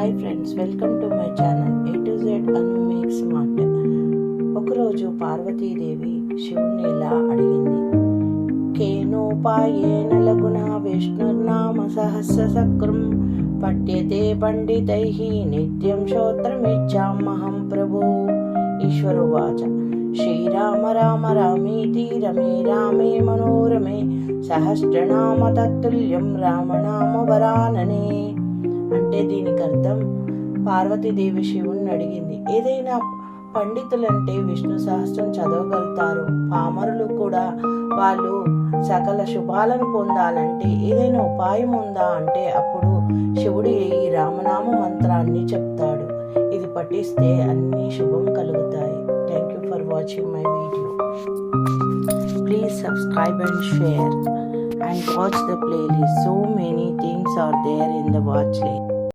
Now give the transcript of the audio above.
Hi friends welcome to my channel A to Z Anu make smart ఒకరోజు పార్వతీదేవి శివుని ఇలా అడిగింది. కేనోపాయేన లగుణ విష్ణుర్నామ సహస్ర సక్రం పఠ్యతే పండితై నిత్యం శ్రోత్రమిచ్చామహం ప్రభు. ఈశ్వరువాచ. శ్రీరామ రామ రామీతి రమే రామే మనోరమే సహస్రనామ తత్తుల్యం రామనామ వరాననే దీనికి అర్థం? పార్వతీదేవి శివుణ్ణి అడిగింది. ఏదైనా పండితులంటే విష్ణు సహస్రం చదవగలుగుతారు. పామరులు కూడా వాళ్ళు సకల శుభాలను పొందాలంటే ఏదైనా ఉపాయం ఉందా అంటే అప్పుడు శివుడు ఈ రామనామ మంత్రాన్ని చెప్తాడు. ఇది పఠిస్తే అన్ని శుభం కలుగుతాయి. Thank you for watching my video please subscribe and share and watch the playlist so many things are there in the watch list